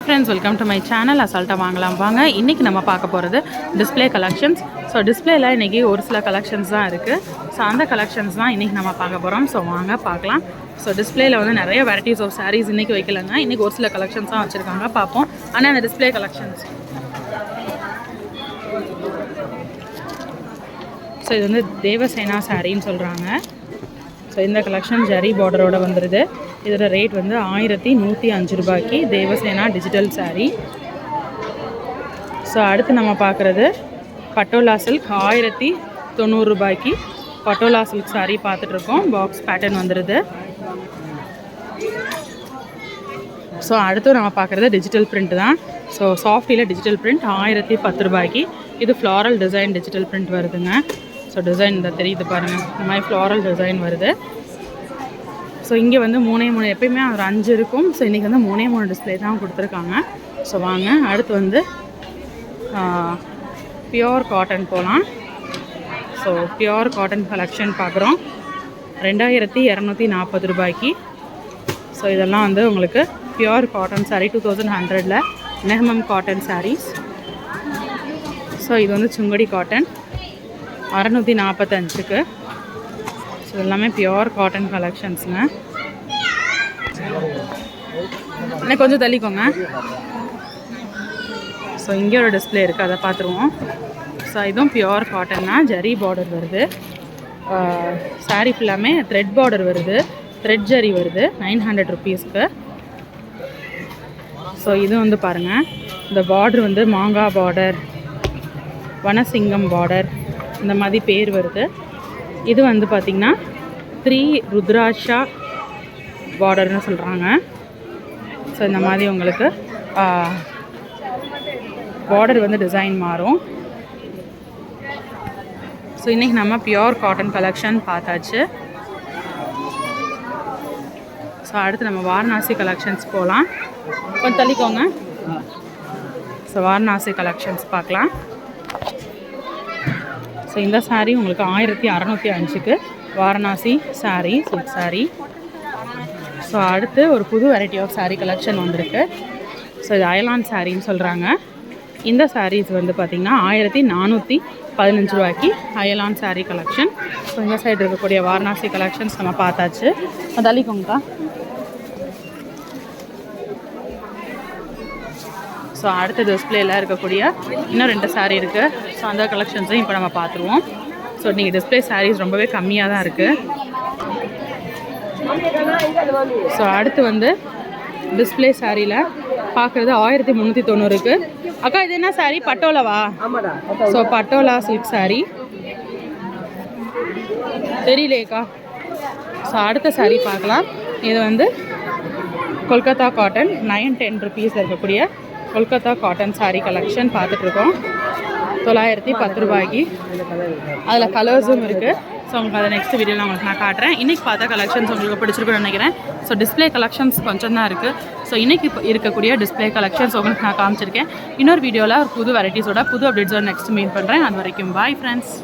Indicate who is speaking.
Speaker 1: Friends welcome to my channel அசால்ட்டாக வாங்கலாம் வாங்க. இன்றைக்கி நம்ம பார்க்க போகிறது டிஸ்ப்ளே கலெக்ஷன்ஸ் ஸோ டிஸ்பிளேயில் இன்றைக்கி ஒரு சில கலெக்ஷன்ஸ் தான் இருக்குது ஸோ அந்த கலெக்ஷன்ஸ் தான் இன்றைக்கி நம்ம பார்க்க போகிறோம் ஸோ வாங்க பார்க்கலாம். ஸோ டிஸ்பிளேயில் வந்து நிறைய வெரைட்டிஸ் ஆஃப் சாரீஸ் இன்றைக்கி வைக்கலங்க இன்றைக்கி ஒரு சில கலெக்ஷன்ஸ் தான் வச்சுருக்காங்க. பார்ப்போம். ஆனால் அந்த டிஸ்ப்ளே கலெக்ஷன்ஸ் ஸோ இது வந்து தேவசேனா சாரின்னு சொல்கிறாங்க ஸோ இந்த கலெக்ஷன் ஜரி பார்டரோட வந்துடுது இதோட ரேட் வந்து ஆயிரத்தி நூற்றி அஞ்சு ரூபாய்க்கு தேவசேனா டிஜிட்டல் சாரீ ஸோ அடுத்து நம்ம பார்க்குறது பட்டோலா சில்க் ஆயிரத்தி தொண்ணூறு ரூபாய்க்கு பட்டோலா சில்க் சாரீ பார்த்துட்ருக்கோம். பாக்ஸ் பேட்டர்ன் வந்துடுது ஸோ அடுத்து நம்ம பார்க்குறது டிஜிட்டல் பிரிண்ட் தான். ஸோ சாஃப்டியில் டிஜிட்டல் பிரிண்ட் ஆயிரத்தி பத்து ரூபாய்க்கு. இது ஃப்ளாரல் டிசைன் டிஜிட்டல் பிரிண்ட் வருதுங்க. ஸோ டிசைன் இந்த தெரியுது பாருங்கள் இந்த மாதிரி ஃப்ளாரல் டிசைன் வருது. ஸோ இங்கே வந்து மூணே மூணு எப்பயுமே ஒரு அஞ்சு இருக்கும். ஸோ இன்றைக்கி வந்து மூணே மூணு டிஸ்ப்ளே தான் கொடுத்துருக்காங்க. ஸோ வாங்க அடுத்து வந்து பியோர் காட்டன் போகலாம் ஸோ பியோர் காட்டன் கலெக்ஷன் பார்க்குறோம். ரெண்டாயிரத்தி இரநூத்தி நாற்பது ரூபாய்க்கு. ஸோ இதெல்லாம் வந்து உங்களுக்கு pure cotton sari two thousand ஹண்ட்ரடில் நெஹமம் காட்டன் சாரீஸ் ஸோ இது வந்து சுங்கடி காட்டன் அறநூற்றி நாற்பத்தஞ்சுக்கு. ஸோ எல்லாமே பியோர் காட்டன் கலெக்ஷன்ஸுங்க இன்னும் கொஞ்சம் தள்ளிக்கோங்க. ஸோ இங்கே ஒரு டிஸ்ப்ளே இருக்குது அதை பார்த்துருவோம். ஸோ இதுவும் பியோர் காட்டன் தான். ஜரி பார்டர் வருது. சாரீ ஃபுல்லாமே த்ரெட் பார்டர் வருது. த்ரெட் ஜரி வருது நைன் ஹண்ட்ரட் ருபீஸ்க்கு ஸோ இது வந்து பாருங்கள் இந்த பார்டர் வந்து மாங்காய் பார்டர் வனசிங்கம் பார்டர் இந்த மாதிரி பேர் வருது. இது வந்து பார்த்திங்கன்னா த்ரீ ருத்ராஷா பார்டர்னு சொல்கிறாங்க ஸோ இந்த மாதிரி உங்களுக்கு பார்டர் வந்து டிசைன் மாறும். ஸோ இன்றைக்கி நம்ம பியோர் காட்டன் கலெக்ஷன் பார்த்தாச்சு. ஸோ அடுத்து நம்ம வாரணாசி கலெக்ஷன்ஸ் போகலாம் கொஞ்சம் தள்ளிக்கோங்க. ஸோ வாரணாசி கலெக்ஷன்ஸ் பார்க்கலாம். ஸோ இந்த சாரீ உங்களுக்கு ஆயிரத்தி அறநூற்றி அஞ்சுக்கு வாரணாசி சாரீ சில்க் சாரீ ஸோ அடுத்து ஒரு புது வெரைட்டி ஆஃப் சாரீ கலெக்ஷன் வந்திருக்கு. ஸோ இது அயலான் சாரின்னு சொல்கிறாங்க இந்த சாரீஸ் வந்து பார்த்திங்கன்னா ஆயிரத்தி நானூற்றி பதினஞ்சு ரூபாய்க்கு அயலான் சாரீ கலெக்ஷன் ஸோ இந்த சைடு இருக்கக்கூடிய வாரணாசி கலெக்ஷன்ஸ் நம்ம பார்த்தாச்சு. தள்ளிக்கோங்கக்கா ஸோ அடுத்த டிஸ்பிளேல இருக்கக்கூடிய இன்னும் ரெண்டு saree இருக்குது ஸோ அந்த கலெக்ஷன்ஸையும் இப்போ நம்ம பார்த்துருவோம். ஸோ நீங்கள் டிஸ்பிளே சாரீஸ் ரொம்பவே கம்மியாக தான் இருக்குது ஸோ அடுத்து வந்து டிஸ்பிளே சாரியில் பார்க்குறது ஆயிரத்தி முந்நூற்றி தொண்ணூறுக்கு அக்கா இது என்ன saree? பட்டோலாவா? ஸோ பட்டோலா. Silk saree. தெரியலையேக்கா ஸோ அடுத்த saree பார்க்கலாம். இது வந்து Kolkata cotton nine ten rupees இருக்கக்கூடிய கொல்கத்தா காட்டன் சாரீ கலெக்ஷன் பார்த்துட்ருக்கோம். தொள்ளாயிரத்தி பத்து ரூபாய்க்கு. அதில் கலர்ஸும் இருக்குது ஸோ உங்களுக்கு அதை நெக்ஸ்ட் வீடியோவில் உங்களுக்கு நான் காட்டுறேன். இன்றைக்கி பார்த்தா கலெக்ஷன்ஸ் உங்களுக்கு பிடிச்சிருக்குன்னு நினைக்கிறேன். ஸோ டிஸ்ப்ளே கலெக்ஷன்ஸ் கொஞ்சம் தான் இருக்குது ஸோ இன்றைக்கி இப்போ இருக்கக்கூடிய டிஸ்ப்ளே கலெக்ஷன்ஸ் உங்களுக்கு நான் காமிச்சிருக்கேன். இன்னொரு வீடியோவில் ஒரு புது வெரைட்டிஸோட புது அப்டேட்ஸோட நெக்ஸ்ட் மீட் பண்ணுறேன் அது வரைக்கும் பாய் ஃப்ரெண்ட்ஸ்